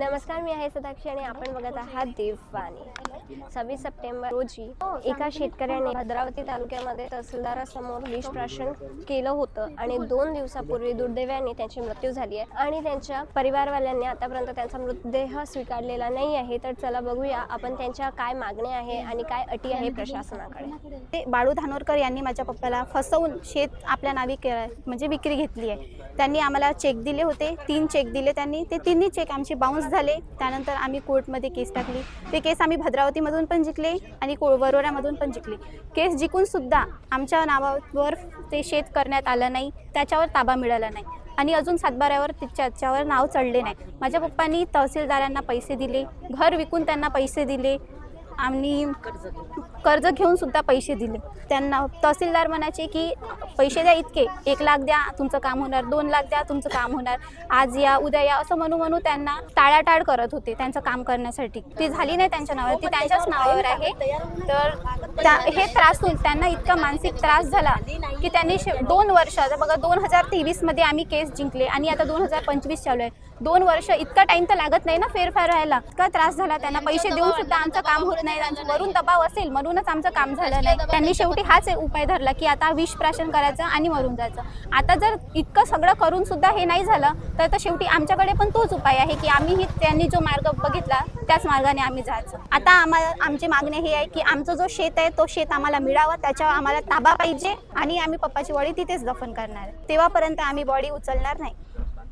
नमस्कार मी आहे सदाक्षी आणि आपण बघत आहात देववाणी सव्वीस सप्टेंबर रोजी एका शेतकऱ्याने भद्रावती तालुक्यामध्ये तहसीलदारासमोर विष प्राशन केलं होतं आणि दोन दिवसापूर्वी दुर्दैवाने त्यांची मृत्यू झाली आहे आणि त्यांच्या परिवारवाल्यांनी आतापर्यंत त्यांचा मृतदेह स्वीकारलेला नाही आहे. तर चला बघूया आपण त्यांच्या काय मागण्या आहे आणि काय अटी आहे प्रशासनाकडे. ते बाळू धानोरकर यांनी माझ्या पप्पाला फसवून शेत आपल्या नावी म्हणजे विक्री घेतली आहे. त्यांनी आम्हाला चेक दिले होते तीन चेक दिले त्यांनी. ते तिन्ही चेक आमचे बाउन्स झाले. त्यानंतर आम्ही कोर्टमध्ये केस टाकली. ते केस आम्ही भद्रावतीमधून पण जिंकले आणि को वरोऱ्यामधून पण जिंकले. केस जिंकूनसुद्धा आमच्या नावावर ते शेत करण्यात आलं नाही. त्याच्यावर ताबा मिळाला नाही. आणि अजून सातबाऱ्यावर त्याच्यावर नाव चढले नाही. माझ्या पप्पांनी तहसीलदारांना पैसे दिले. घर विकून त्यांना पैसे दिले. आम्ही कर्ज घेऊन सुद्धा पैसे दिले. त्यांना तहसीलदार म्हणायचे की पैसे द्या इतके एक लाख द्या तुमचं काम होणार दोन लाख द्या तुमचं काम होणार. आज या उद्या या असं म्हणू म्हणू त्यांना टाळाटाळ करत होते त्यांचं काम करण्यासाठी. ती झाली नाही त्यांच्या नावावर ती त्यांच्याच नावावर आहे. तर त्या हे त्रासून त्यांना इतका मानसिक त्रास झाला की त्यांनी शे- दोन वर्ष आता बघा दोन हजार तेवीसमध्ये आम्ही केस जिंकले आणि आता दोन हजार पंचवीस चालू आहे. दोन वर्ष इतका टाइम तर लागत नाही ना फेरफार व्हायला. इतका त्रास झाला त्यांना. पैसे देऊन सुद्धा आमचं काम होत नाही. वरून दबाव असेल म्हणूनच आमचं काम झालं नाही. त्यांनी शेवटी हाच उपाय धरला की आता विष प्राशन करायचं आणि मरून जायचं. आता जर इतकं सगळं करून सुद्धा हे नाही झालं तर शेवटी आमच्याकडे पण तोच उपाय आहे की आम्हीही त्यांनी जो मार्ग बघितला त्याच मार्गाने आम्ही जायचं. आता आम्हाला आमची मागणी ही आहे की आमचं जो शेत आहे तो शेत आम्हाला मिळावा त्याच्यावर आम्हाला ताबा पाहिजे आणि आम्ही पप्पाची बॉडी तिथेच दफन करणार आहे. तेव्हापर्यंत आम्ही बॉडी उचलणार नाही.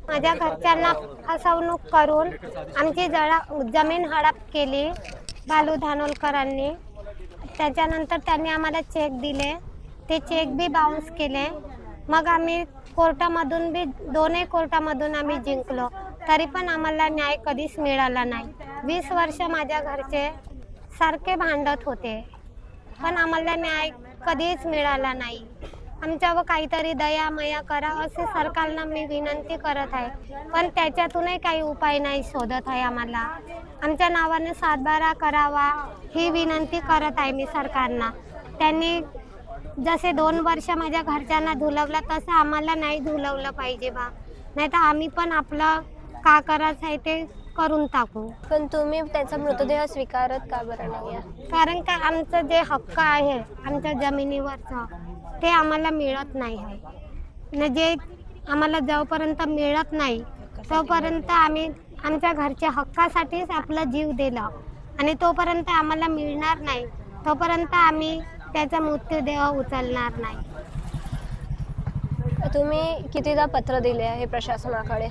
माझ्या घरच्यांना फसवणूक करून आमची जळा जमीन हडप केली बालू धानोलकरांनी. त्याच्यानंतर त्यांनी आम्हाला चेक दिले. ते चेक बी बाउन्स केले. मग आम्ही कोर्टामधून बी दोन्ही कोर्टामधून आम्ही जिंकलो. तरी पण आम्हाला न्याय कधीच मिळाला नाही. वीस वर्ष माझ्या घरचे सारखे भांडत होते. पण आम्हाला न्याय कधीच मिळाला नाही. आमच्यावर काहीतरी दया मया करा असे सरकारला मी विनंती करत आहे. पण त्याच्यातूनही काही उपाय नाही शोधत आहे आम्हाला. आमच्या नावाने सातबारा करावा ही विनंती करत आहे मी सरकारना. त्यांनी जसे दोन वर्ष माझ्या घरच्यांना धुलवलं तसं आम्हाला नाही धुलवलं पाहिजे बा. नाही तर आम्ही पण आपलं का करायचं आहे ते करून टाकू. पण तुम्ही त्यांचा मृतदेह स्वीकारत का बरं नाही कारण का आमचं जे हक्क आहे आमच्या जमिनीवरचं ते आम्हाला मिळत नाही. आहे न जे आम्हाला जोपर्यंत मिळत नाही तोपर्यंत आम्ही आमच्या घरच्या हक्कासाठीच आपला जीव दिला. आणि तोपर्यंत आम्हाला मिळणार नाही. तोपर्यंत आम्ही त्याचा मृत्यूदेह उचलणार नाही. तुम्ही कितीदा पत्र दिले आहे प्रशासनाकडे?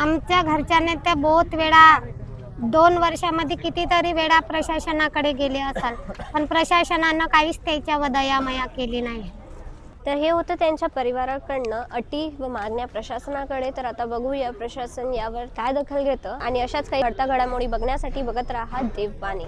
आमच्या घरच्यांनी तर बहुत वेळा दोन वर्षामध्ये कितीतरी वेळा प्रशासनाकडे गेले असाल. पण प्रशासनानं काहीच त्याच्यावर दयामया केली नाही. तर हे होतं त्यांच्या परिवाराकडनं अटी व मागण्या प्रशासनाकडे. तर आता बघूया प्रशासन यावर काय दखल घेतं. आणि अशाच काही घडता घडामोडी बघण्यासाठी बघत राहा देववाणी